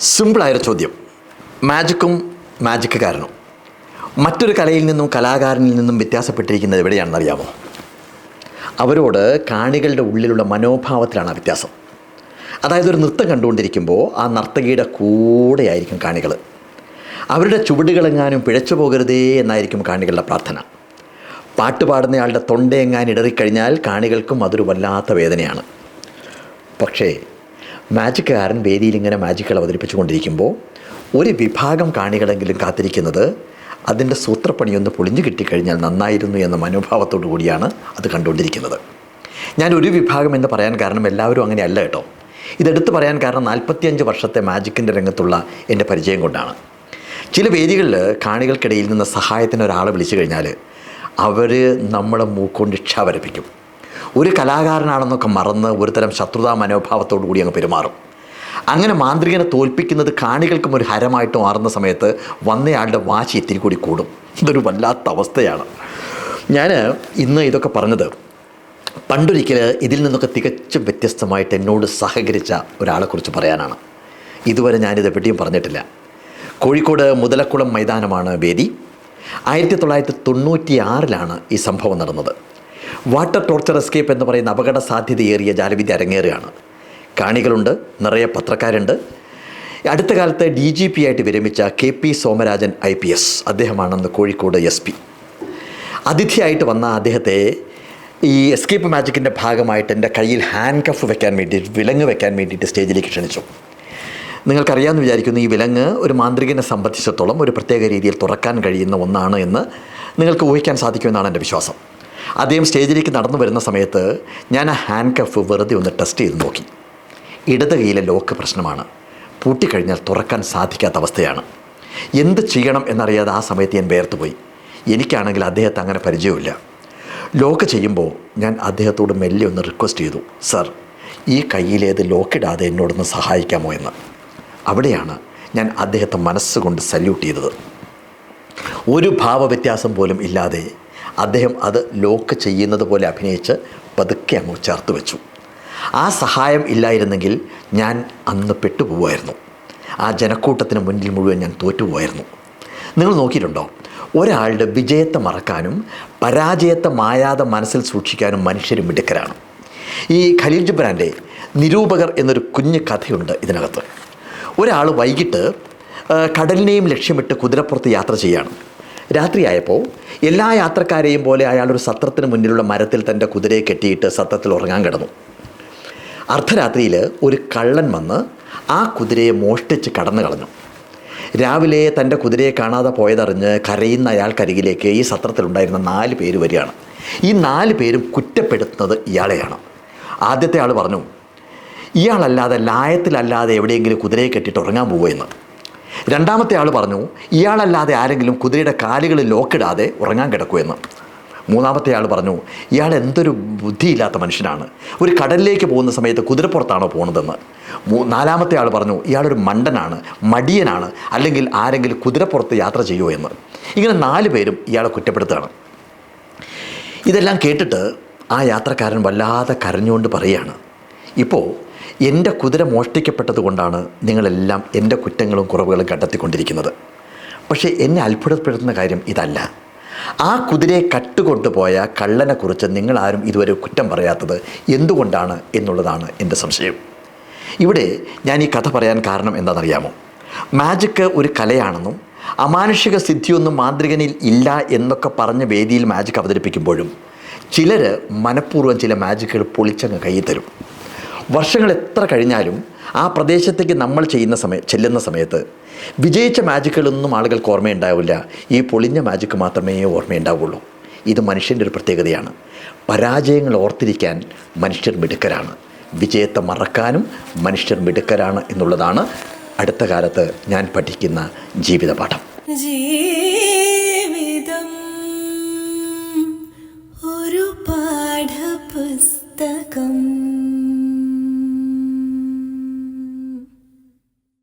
സിമ്പിളായൊരു ചോദ്യം. മാജിക്കും മാജിക്കുകാരനും. മറ്റൊരു കലയിൽ നിന്നും കലാകാരനിൽ നിന്നും വ്യത്യാസപ്പെട്ടിരിക്കുന്നത് എവിടെയാണെന്ന് അറിയാമോ അവരോട് കാണികളുടെ ഉള്ളിലുള്ള മനോഭാവത്തിലാണ് ആ വ്യത്യാസം. അതായത് ഒരു നൃത്തം കണ്ടുകൊണ്ടിരിക്കുമ്പോൾ ആ നർത്തകിയുടെ കൂടെയായിരിക്കും കാണികൾ അവരുടെ ചുവടുകളെങ്ങാനും പിഴച്ചു പോകരുതേ എന്നായിരിക്കും കാണികളുടെ പ്രാർത്ഥന. പാട്ട് പാടുന്നയാളുടെ തൊണ്ടയെങ്ങാൻ ഇടറിക്കഴിഞ്ഞാൽ കാണികൾക്കും അതൊരു വല്ലാത്ത വേദനയാണ്. പക്ഷേ മാജിക്കുകാരൻ വേദിയിൽ ഇങ്ങനെ മാജിക്കുകൾ അവതരിപ്പിച്ചുകൊണ്ടിരിക്കുമ്പോൾ ഒരു വിഭാഗം കാണികളെങ്കിലും കാത്തിരിക്കുന്നത് അതിന്റെ സൂത്രപ്പണിയൊന്ന് പൊളിഞ്ഞു കിട്ടിക്കഴിഞ്ഞാൽ നന്നായിരുന്നു എന്ന മനോഭാവത്തോടു കൂടിയാണ് അത് കണ്ടുകൊണ്ടിരിക്കുന്നത്. ഞാൻ ഒരു വിഭാഗം എന്ന് പറയാൻ കാരണം എല്ലാവരും അങ്ങനെയല്ല കേട്ടോ. ഇതെടുത്ത് പറയാൻ കാരണം നാൽപ്പത്തിയഞ്ച് വർഷത്തെ മാജിക്കിന്റെ രംഗത്തുള്ള എന്റെ പരിചയം കൊണ്ടാണ്. ചില വേദികളിൽ കാണികൾക്കിടയിൽ നിന്ന് സഹായത്തിന് ഒരാളെ വിളിച്ചു കഴിഞ്ഞാൽ അവർ നമ്മളെ മൂക്കൊണ്ട് ഇച്ഛ വരപ്പിക്കും ഒരു കലാകാരനാണെന്നൊക്കെ മറന്ന് ഒരുതരം ശത്രുതാ മനോഭാവത്തോടു കൂടി അങ്ങ് പെരുമാറും. അങ്ങനെ മാന്ത്രികനെ തോൽപ്പിക്കുന്നത് കാണികൾക്കും ഒരു ഹരമായിട്ട് മാറുന്ന സമയത്ത് വന്നയാളുടെ വാശി ഇത്തിരി കൂടി കൂടും. ഇതൊരു വല്ലാത്ത അവസ്ഥയാണ്. ഞാൻ ഇന്ന് ഇതൊക്കെ പറഞ്ഞത് പണ്ടൊരിക്കൽ ഇതിൽ നിന്നൊക്കെ തികച്ചും വ്യത്യസ്തമായിട്ട് എന്നോട് സഹകരിച്ച ഒരാളെക്കുറിച്ച് പറയാനാണ്. ഇതുവരെ ഞാനിത് എവിടെയും പറഞ്ഞിട്ടില്ല. കോഴിക്കോട് മുതലക്കുളം മൈതാനമാണ് വേദി. ആയിരത്തി തൊള്ളായിരത്തി തൊണ്ണൂറ്റി ആറിലാണ് ഈ സംഭവം നടന്നത്. വാട്ടർ ടോർച്ചർ എസ്കേപ്പ് എന്ന് പറയുന്ന അപകട സാധ്യതയേറിയ ജാലവിദ്യ അരങ്ങേറുകയാണ്. കാണികളുണ്ട് നിറയെ പത്രക്കാരുണ്ട്. അടുത്ത കാലത്ത് ഡി ജി പി ആയിട്ട് വിരമിച്ച K P Somarajan I P S അദ്ദേഹമാണെന്ന് Kozhikode S P. അതിഥിയായിട്ട് വന്ന അദ്ദേഹത്തെ ഈ എസ്കേപ്പ് മാജിക്കിന്റെ ഭാഗമായിട്ട് എന്റെ കയ്യിൽ ഹാൻഡ് കഫ് വെക്കാൻ വേണ്ടിയിട്ട് വിലങ്ങ് വെക്കാൻ വേണ്ടിയിട്ട് സ്റ്റേജിലേക്ക് ക്ഷണിച്ചു. നിങ്ങൾക്കറിയാമെന്ന് വിചാരിക്കുന്നു ഈ വിലങ്ങ് ഒരു മാന്ത്രികനെ സംബന്ധിച്ചിടത്തോളം ഒരു പ്രത്യേക രീതിയിൽ തുറക്കാൻ കഴിയുന്ന ഒന്നാണ് എന്ന് നിങ്ങൾക്ക് ഊഹിക്കാൻ സാധിക്കുമെന്നാണ് എന്റെ വിശ്വാസം. അദ്ദേഹം സ്റ്റേജിലേക്ക് നടന്നു വരുന്ന സമയത്ത് ഞാൻ ആ ഹാൻഡ് കഫ് വെറുതെ ഒന്ന് ടെസ്റ്റ് ചെയ്ത് നോക്കി. ഇടത് കൈയിലെ ലോക്ക് പ്രശ്നമാണ്. പൂട്ടിക്കഴിഞ്ഞാൽ തുറക്കാൻ സാധിക്കാത്ത അവസ്ഥയാണ്. എന്ത് ചെയ്യണം എന്നറിയാതെ ആ സമയത്ത് ഞാൻ വേർത്തുപോയി എനിക്കാണെങ്കിൽ അദ്ദേഹത്തെ അങ്ങനെ പരിചയമില്ല ലോക്ക് ചെയ്യുമ്പോൾ ഞാൻ അദ്ദേഹത്തോട് മെല്ലെ ഒന്ന് റിക്വസ്റ്റ് ചെയ്തു സർ ഈ കയ്യിലേത് ലോക്കിടാതെ എന്നോടൊന്ന് സഹായിക്കാമോ എന്ന്? അവിടെയാണ് ഞാൻ അദ്ദേഹത്തെ മനസ്സുകൊണ്ട് സല്യൂട്ട് ചെയ്തത്. ഒരു ഭാവവ്യത്യാസം പോലും ഇല്ലാതെ അദ്ദേഹം അത് ലോക്ക് ചെയ്യുന്നത് പോലെ അഭിനയിച്ച് പതുക്കെ അങ്ങ് ചേർത്ത് വെച്ചു. ആ സഹായം ഇല്ലായിരുന്നെങ്കിൽ ഞാൻ അന്ന് പെട്ടുപോകുമായിരുന്നു ആ ജനക്കൂട്ടത്തിന് മുന്നിൽ മുഴുവൻ ഞാൻ തോറ്റുപോയായിരുന്നു നിങ്ങൾ നോക്കിയിട്ടുണ്ടോ? ഒരാളുടെ വിജയത്തെ മറക്കാനും പരാജയത്തെ മായാതെ മനസ്സിൽ സൂക്ഷിക്കാനും മനുഷ്യരും മിടുക്കരാണ്. ഈ ഖലീൽ ജുബ്രാന്റെ നിരൂപകർ എന്നൊരു കുഞ്ഞു കഥയുണ്ട് ഇതിനകത്ത്. ഒരാൾ വൈകിട്ട് കടലിനെയും ലക്ഷ്യമിട്ട് കുതിരപ്പുറത്ത് യാത്ര ചെയ്യാണ്. രാത്രിയായപ്പോൾ എല്ലാ യാത്രക്കാരെയും പോലെ അയാൾ ഒരു സത്രത്തിന് മുന്നിലുള്ള മരത്തിൽ തന്റെ കുതിരയെ കെട്ടിയിട്ട് സത്രത്തിൽ ഉറങ്ങാൻ കിടന്നു. അർദ്ധരാത്രിയിൽ ഒരു കള്ളൻ വന്ന് ആ കുതിരയെ മോഷ്ടിച്ച് കടന്നു കളഞ്ഞു. രാവിലെ തന്റെ കുതിരയെ കാണാതെ പോയതറിഞ്ഞ് കരയുന്ന അയാൾക്കരികിലേക്ക് ഈ സത്രത്തിലുണ്ടായിരുന്ന നാല് പേര് വരികയാണ്. ഈ നാല് പേരും കുറ്റപ്പെടുത്തുന്നത് ഇയാളെയാണ്. ആദ്യത്തെ ആൾ പറഞ്ഞു ഇയാളല്ലാതെ ലായത്തിലല്ലാതെ എവിടെയെങ്കിലും കുതിരയെ കെട്ടിയിട്ട് ഉറങ്ങാൻ പോവുമെന്ന് രണ്ടാമത്തെ ആൾ പറഞ്ഞു ഇയാളല്ലാതെ ആരെങ്കിലും കുതിരയുടെ കാലുകളിൽ ലോക്കിടാതെ ഉറങ്ങാൻ കിടക്കുമെന്ന് മൂന്നാമത്തെ ആൾ പറഞ്ഞു ഇയാൾ എന്തൊരു ബുദ്ധിയില്ലാത്ത മനുഷ്യനാണ്. ഒരു കടലിലേക്ക് പോകുന്ന സമയത്ത് കുതിരപ്പുറത്താണോ പോകുന്നതെന്ന് നാലാമത്തെ ആൾ പറഞ്ഞു ഇയാളൊരു മണ്ടനാണ് മടിയനാണ് അല്ലെങ്കിൽ ആരെങ്കിലും കുതിരപ്പുറത്ത് യാത്ര ചെയ്യുമോ എന്ന്. ഇങ്ങനെ നാല് പേരും ഇയാളെ കുറ്റപ്പെടുത്തുകയാണ്. ഇതെല്ലാം കേട്ടിട്ട് ആ യാത്രക്കാരൻ വല്ലാതെ കരഞ്ഞുകൊണ്ട് പറയുകയാണ് ഇപ്പോൾ എന്റെ കുതിര മോഷ്ടിക്കപ്പെട്ടത് കൊണ്ടാണ് നിങ്ങളെല്ലാം എന്റെ കുറ്റങ്ങളും കുറവുകളും കണ്ടെത്തിക്കൊണ്ടിരിക്കുന്നത്. പക്ഷേ എന്നെ അത്ഭുതപ്പെടുത്തുന്ന കാര്യം ഇതല്ല. ആ കുതിരയെ കട്ടുകൊണ്ടുപോയ കള്ളനെക്കുറിച്ച് നിങ്ങളാരും ഇതുവരെ കുറ്റം പറയാത്തത് എന്തുകൊണ്ടാണ് എന്നുള്ളതാണ് എന്റെ സംശയം. ഇവിടെ ഞാൻ ഈ കഥ പറയാൻ കാരണം എന്താണെന്നറിയാമോ? മാജിക്ക് ഒരു കലയാണെന്നും അമാനുഷിക സിദ്ധിയൊന്നും മാന്ത്രികനിൽ ഇല്ല എന്നൊക്കെ പറഞ്ഞ് വേദിയിൽ മാജിക് അവതരിപ്പിക്കുമ്പോഴും ചിലർ മനഃപൂർവം ചില മാജിക്കുകൾ പൊളിച്ചങ്ങ് കയ്യിൽ തരും. വർഷങ്ങൾ എത്ര കഴിഞ്ഞാലും ആ പ്രദേശത്തേക്ക് നമ്മൾ ചെയ്യുന്ന സമയ ചെല്ലുന്ന സമയത്ത് വിജയിച്ച മാജിക്കുകളൊന്നും ആളുകൾക്ക് ഓർമ്മയുണ്ടാവില്ല. ഈ പൊളിഞ്ഞ മാജിക്ക് മാത്രമേ ഓർമ്മയുണ്ടാവുള്ളൂ. ഇത് മനുഷ്യന്റെ ഒരു പ്രത്യേകതയാണ്. പരാജയങ്ങൾ ഓർത്തിരിക്കാൻ മനുഷ്യർ മിടുക്കരാണ്. വിജയത്തെ മറക്കാനും മനുഷ്യർ മിടുക്കരാണ് എന്നുള്ളതാണ് അടുത്ത കാലത്ത് ഞാൻ പഠിക്കുന്ന ജീവിതപാഠം. ജീ